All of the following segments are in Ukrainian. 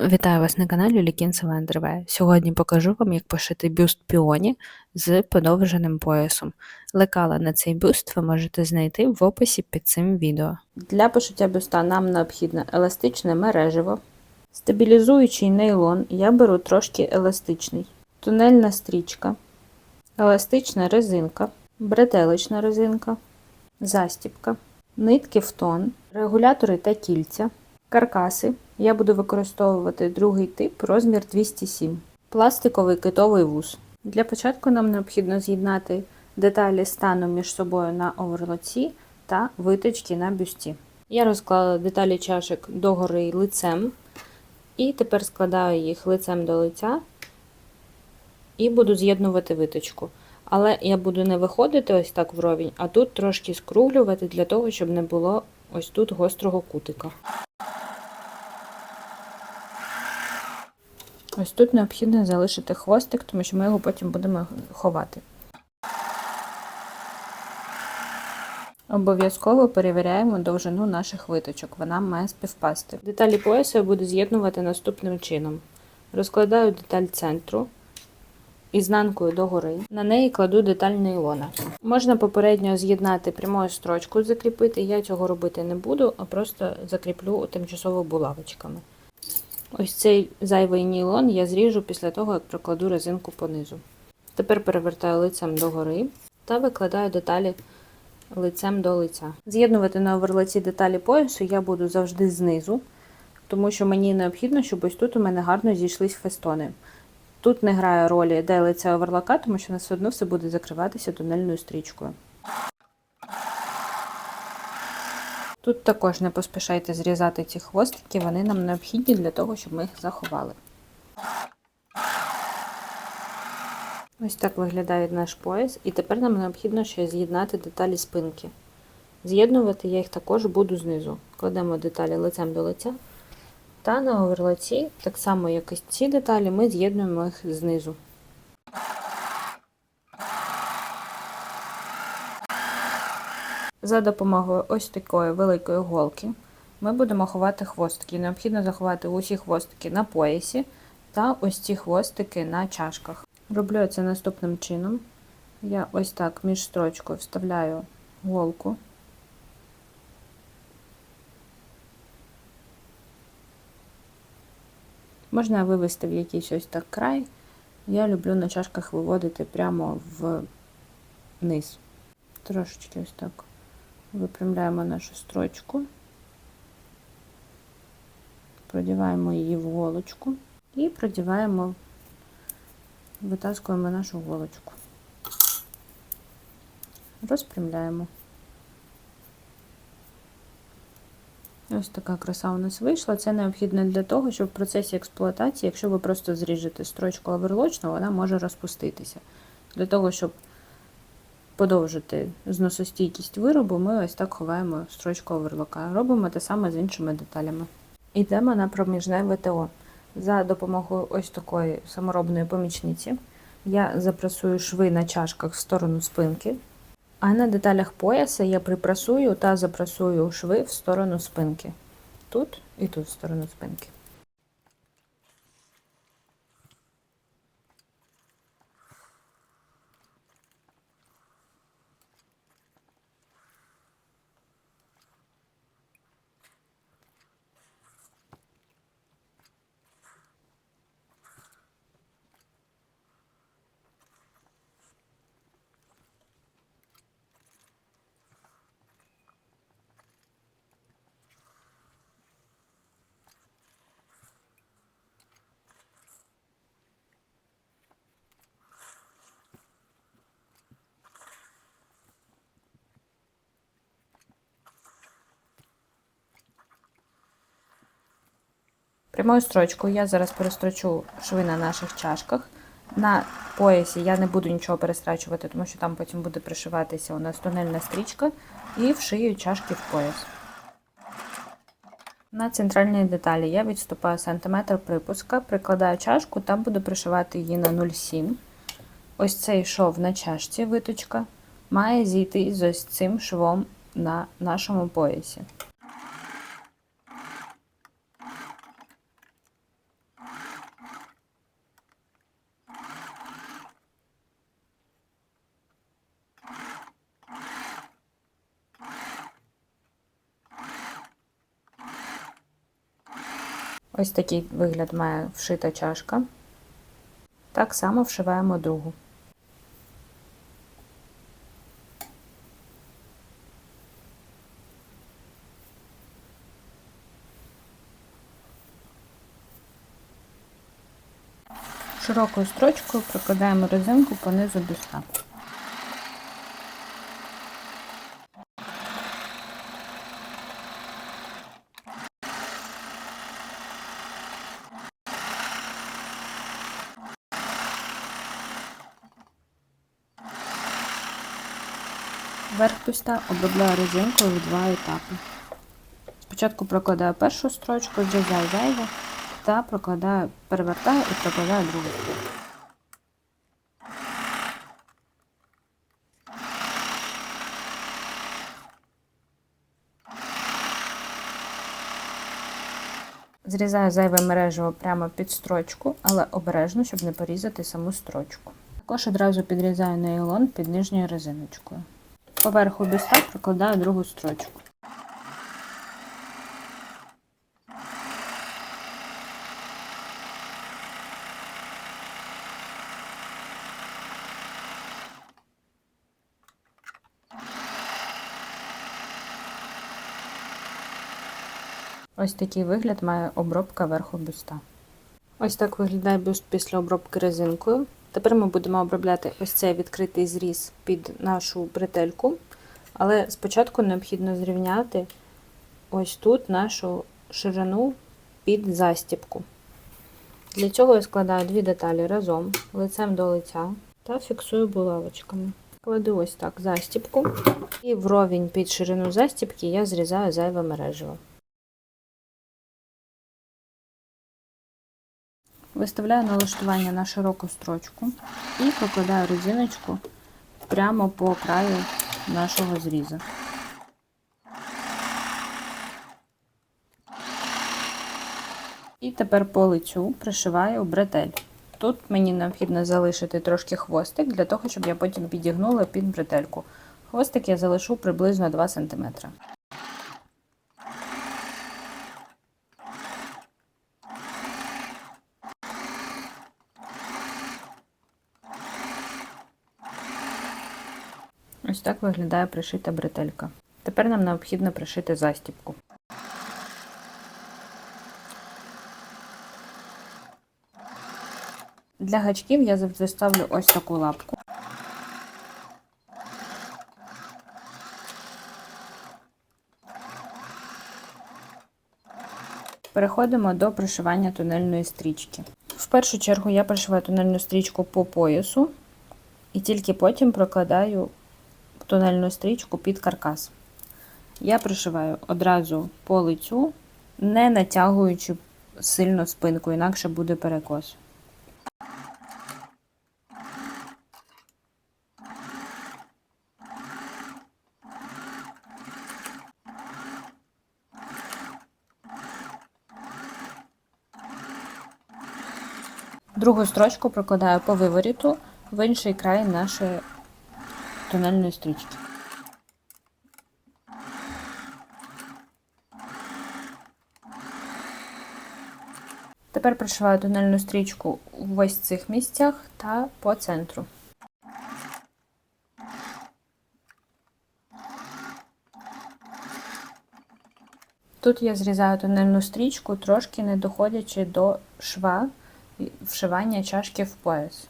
Вітаю вас на каналі Лікінцева Андерве. Сьогодні покажу вам, як пошити бюст піоні з подовженим поясом. Лекала на цей бюст ви можете знайти в описі під цим відео. Для пошиття бюста нам необхідно еластичне мережево, стабілізуючий нейлон, я беру трошки еластичний, тунельна стрічка, еластична резинка, бретелечна резинка, застіпка, нитки в тон, регулятори та кільця, каркаси. Я буду використовувати другий тип, розмір 207, пластиковий китовий вуз. Для початку нам необхідно з'єднати деталі стану між собою на оверлоці та виточки на бюсті. Я розклала деталі чашок догори лицем, і тепер складаю їх лицем до лиця і буду з'єднувати виточку. Але я буду не виходити ось так вровень, а тут трошки скруглювати для того, щоб не було ось тут гострого кутика. Ось тут необхідно залишити хвостик, тому що ми його потім будемо ховати. Обов'язково перевіряємо довжину наших виточок, вона має співпасти. Деталі пояса я буду з'єднувати наступним чином. Розкладаю деталь центру ізнанкою догори. На неї кладу деталь нейлона. Можна попередньо з'єднати прямою строчкою, закріпити. Я цього робити не буду, а просто закріплю тимчасово булавочками. Ось цей зайвий нейлон я зріжу після того, як прокладу резинку понизу. Тепер перевертаю лицем догори та викладаю деталі лицем до лиця. З'єднувати на оверлоці деталі поясу я буду завжди знизу, тому що мені необхідно, щоб ось тут у мене гарно зійшлись фестони. Тут не грає ролі, де лице оверлока, тому що у нас все одно все буде закриватися тунельною стрічкою. Тут також не поспішайте зрізати ці хвостики, вони нам необхідні для того, щоб ми їх заховали. Ось так виглядає наш пояс, і тепер нам необхідно ще з'єднати деталі спинки. З'єднувати я їх також буду знизу. Кладемо деталі лицем до лиця. Та на оверлоці, так само як і ці деталі, ми з'єднуємо їх знизу. За допомогою ось такої великої голки ми будемо ховати хвостики. Необхідно заховати усі хвостики на поясі та ось ці хвостики на чашках. Роблю це наступним чином. Я ось так між строчкою вставляю голку. Можна вивести в якийсь ось так край. Я люблю на чашках виводити прямо вниз. Трошечки ось так. Випрямляємо нашу строчку, продіваємо її в голочку і продіваємо, витаскуємо нашу голочку, розпрямляємо. Ось така краса у нас вийшла. Це необхідно для того, щоб в процесі експлуатації, якщо ви просто зріжете строчку оверлочну, вона може розпуститися. Для того, щоб подовжити зносостійкість виробу, ми ось так ховаємо строчку оверлока. Робимо те саме з іншими деталями. Йдемо на проміжне ВТО. За допомогою ось такої саморобної помічниці я запрасую шви на чашках в сторону спинки, а на деталях пояса я припрасую та запрасую шви в сторону спинки. Тут і тут в сторону спинки. Прямою строчкою я зараз перестрочу шви на наших чашках. На поясі я не буду нічого перестрачувати, тому що там потім буде пришиватися у нас тунельна стрічка і вшию чашки в пояс. На центральній деталі я відступаю сантиметр припуска, прикладаю чашку, там буду пришивати її на 0,7. Ось цей шов на чашці виточка має зійти з ось цим швом на нашому поясі. Ось такий вигляд має вшита чашка. Так само вшиваємо другу. Широкою строчкою прокладаємо резинку по низу бюста. Верх бюста обробляю резинкою в два етапи. Спочатку прокладаю першу строчку, зрізаю зайве та прокладаю, перевертаю і прокладаю другу строчку. Зрізаю зайве мережево прямо під строчку, але обережно, щоб не порізати саму строчку. Також одразу підрізаю нейлон під нижньою резиночкою. Поверху бюста прокладаю другу строчку. Ось такий вигляд має обробка верху бюста. Ось так виглядає бюст після обробки резинкою. Тепер ми будемо обробляти ось цей відкритий зріз під нашу бретельку, але спочатку необхідно зрівняти ось тут нашу ширину під застібку. Для цього я складаю дві деталі разом, лицем до лиця та фіксую булавочками. Кладу ось так застібку, і вровень під ширину застібки я зрізаю зайве мережево. Виставляю налаштування на широку строчку і прокладаю резиночку прямо по краю нашого зрізу. І тепер по лицю пришиваю бретель. Тут мені необхідно залишити трошки хвостик, для того, щоб я потім підігнула під бретельку. Хвостик я залишу приблизно 2 см. Ось так виглядає пришита бретелька. Тепер нам необхідно пришити застібку. Для гачків я завжди ставлю ось таку лапку. Переходимо до пришивання тунельної стрічки. В першу чергу я пришиваю тунельну стрічку по поясу і тільки потім прокладаю тунельну стрічку під каркас. Я пришиваю одразу по лицю, не натягуючи сильно спинку, інакше буде перекос. Другу строчку прокладаю по виворіту в інший край нашої тунельної стрічки. Тепер пришиваю тунельну стрічку в ось цих місцях та по центру. Тут я зрізаю тунельну стрічку, трошки не доходячи до шва вшивання чашки в пояс.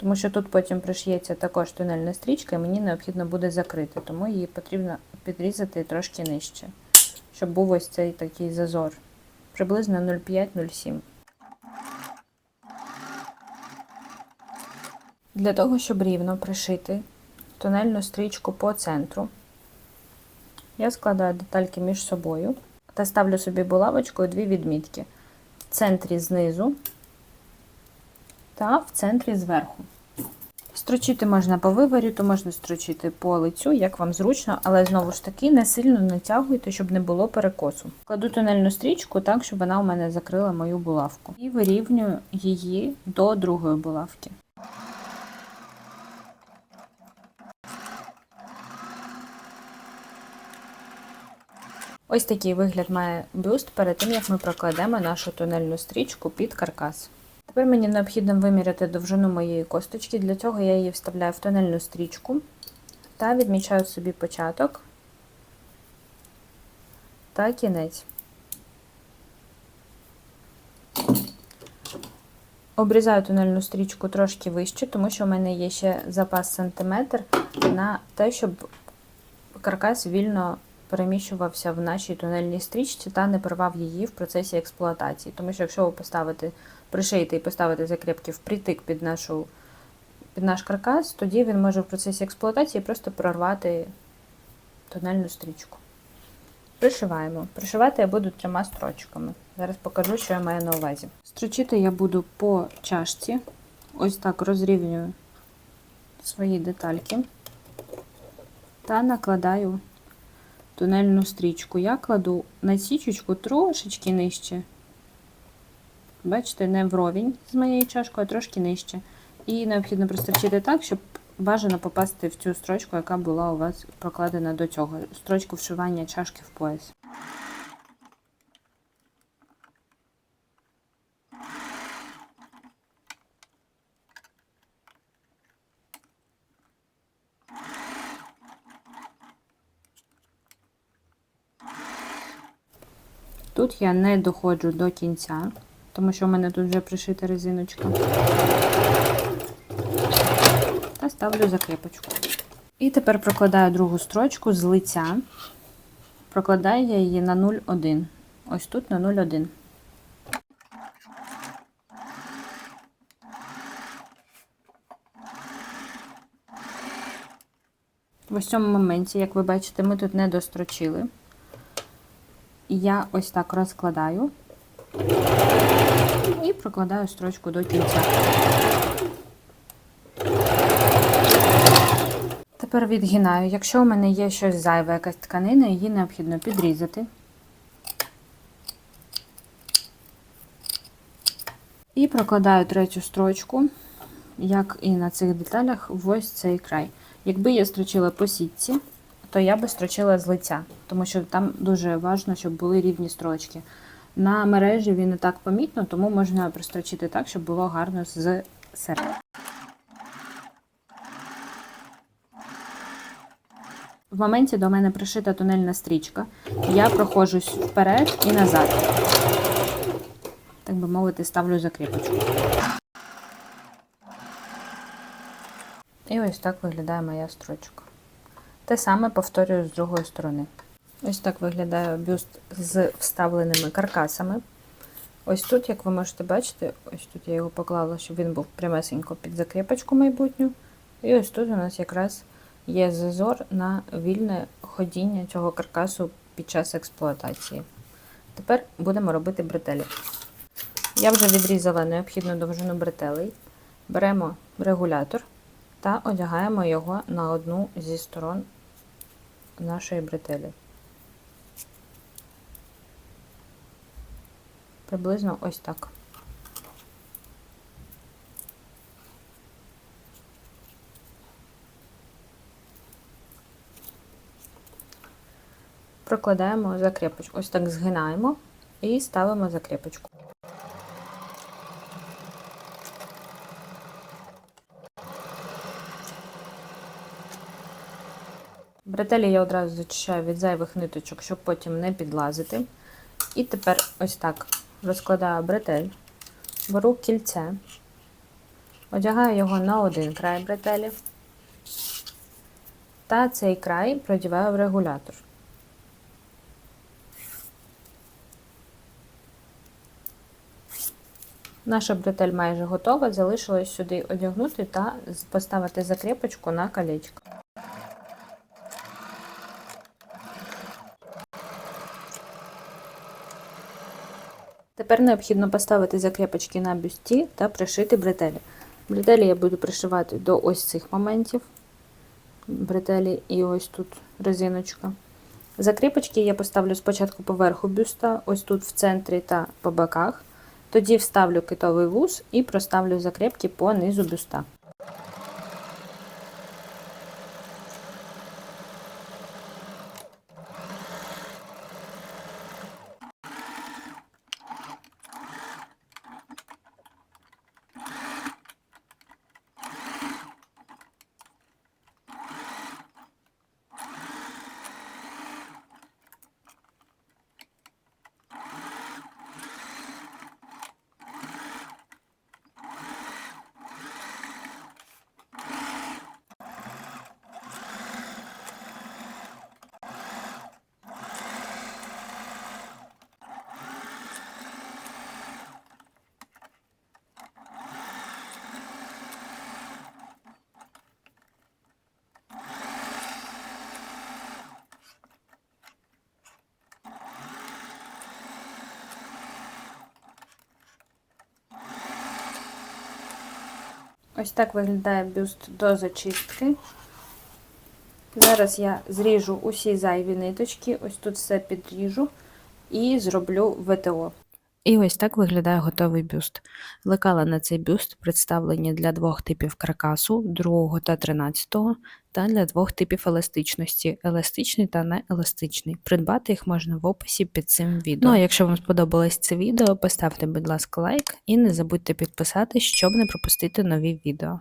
Тому що тут потім пришиється також тунельна стрічка, і мені необхідно буде закрити, тому її потрібно підрізати трошки нижче, щоб був ось цей такий зазор. Приблизно 0,5-0,7. Для того, щоб рівно пришити тунельну стрічку по центру, я складаю детальки між собою та ставлю собі булавочкою дві відмітки в центрі знизу та в центрі зверху. Строчити можна по виворіту, можна строчити по лицю, як вам зручно, але знову ж таки не сильно натягуйте, щоб не було перекосу. Кладу тунельну стрічку так, щоб вона у мене закрила мою булавку. І вирівнюю її до другої булавки. Ось такий вигляд має бюст перед тим, як ми прокладемо нашу тунельну стрічку під каркас. Тепер мені необхідно виміряти довжину моєї косточки. Для цього я її вставляю в тунельну стрічку та відмічаю собі початок та кінець. Обрізаю тунельну стрічку трошки вище, тому що в мене є ще запас сантиметр на те, щоб каркас вільно переміщувався в нашій тунельній стрічці та не порвав її в процесі експлуатації. Тому що якщо ви поставите, пришиєте і поставите закріпки впритик під нашу під наш каркас, тоді він може в процесі експлуатації просто прорвати тунельну стрічку. Пришиваємо. Пришивати я буду трьома строчками. Зараз покажу, що я маю на увазі. Строчити я буду по чашці. Ось так розрівнюю свої детальки та накладаю тунельну стрічку. Я кладу на січечку трошечки нижче. Бачите, не вровень з моєю чашкою, а трошки нижче. І необхідно прострочити так, щоб бажано попасти в цю строчку, яка була у вас прокладена до цього. Строчку вшивання чашки в пояс. Я не доходжу до кінця, тому що в мене тут вже пришита резиночка. Та ставлю закріпочку. І тепер прокладаю другу строчку з лиця. Прокладаю я її на 0,1. Ось тут на 0,1. В ось цьому моменті, як ви бачите, ми тут не дострочили. Я ось так розкладаю і прокладаю строчку до кінця. Тепер відгинаю. Якщо у мене є щось зайве, якась тканина, її необхідно підрізати. І прокладаю третю строчку, як і на цих деталях, в ось цей край. Якби я строчила по сітці, то я би строчила з лиця, тому що там дуже важливо, щоб були рівні строчки. На мережі він не так помітно, тому можна прострочити так, щоб було гарно з середини. В моменті до мене пришита тунельна стрічка. Я проходжусь вперед і назад. Так би мовити, ставлю закріпочку. І ось так виглядає моя строчка. Те саме повторюю з другої сторони. Ось так виглядає бюст з вставленими каркасами. Ось тут, як ви можете бачити, ось тут я його поклала, щоб він був прямесенько під закріпочку майбутню. І ось тут у нас якраз є зазор на вільне ходіння цього каркасу під час експлуатації. Тепер будемо робити бретелі. Я вже відрізала необхідну довжину бретелей. Беремо регулятор та одягаємо його на одну зі сторон нашої бретелі. Приблизно ось так. Прокладаємо закріпочку. Ось так згинаємо і ставимо закріпочку. Бретелі я одразу зачищаю від зайвих ниточок, щоб потім не підлазити. І тепер ось так розкладаю бретель, беру кільце, одягаю його на один край бретелі та цей край продіваю в регулятор. Наша бретель майже готова, залишилось сюди одягнути та поставити закріпочку на колечко. Тепер необхідно поставити закріпочки на бюсті та пришити бретелі. Бретелі я буду пришивати до ось цих моментів. Бретелі і ось тут резиночка. Закріпочки я поставлю спочатку поверху бюста, ось тут в центрі та по боках. Тоді вставлю китовий вуз і проставлю закріпки по низу бюста. Ось так виглядає бюст до зачистки. Зараз я зріжу усі зайві ниточки, ось тут все підріжу і зроблю ВТО. І ось так виглядає готовий бюст. Лекала на цей бюст представлені для двох типів каркасу, другого та 13, та для двох типів еластичності еластичний та нееластичний. Придбати їх можна в описі під цим відео. Ну а якщо вам сподобалось це відео, поставте, будь ласка, лайк і не забудьте підписатись, щоб не пропустити нові відео.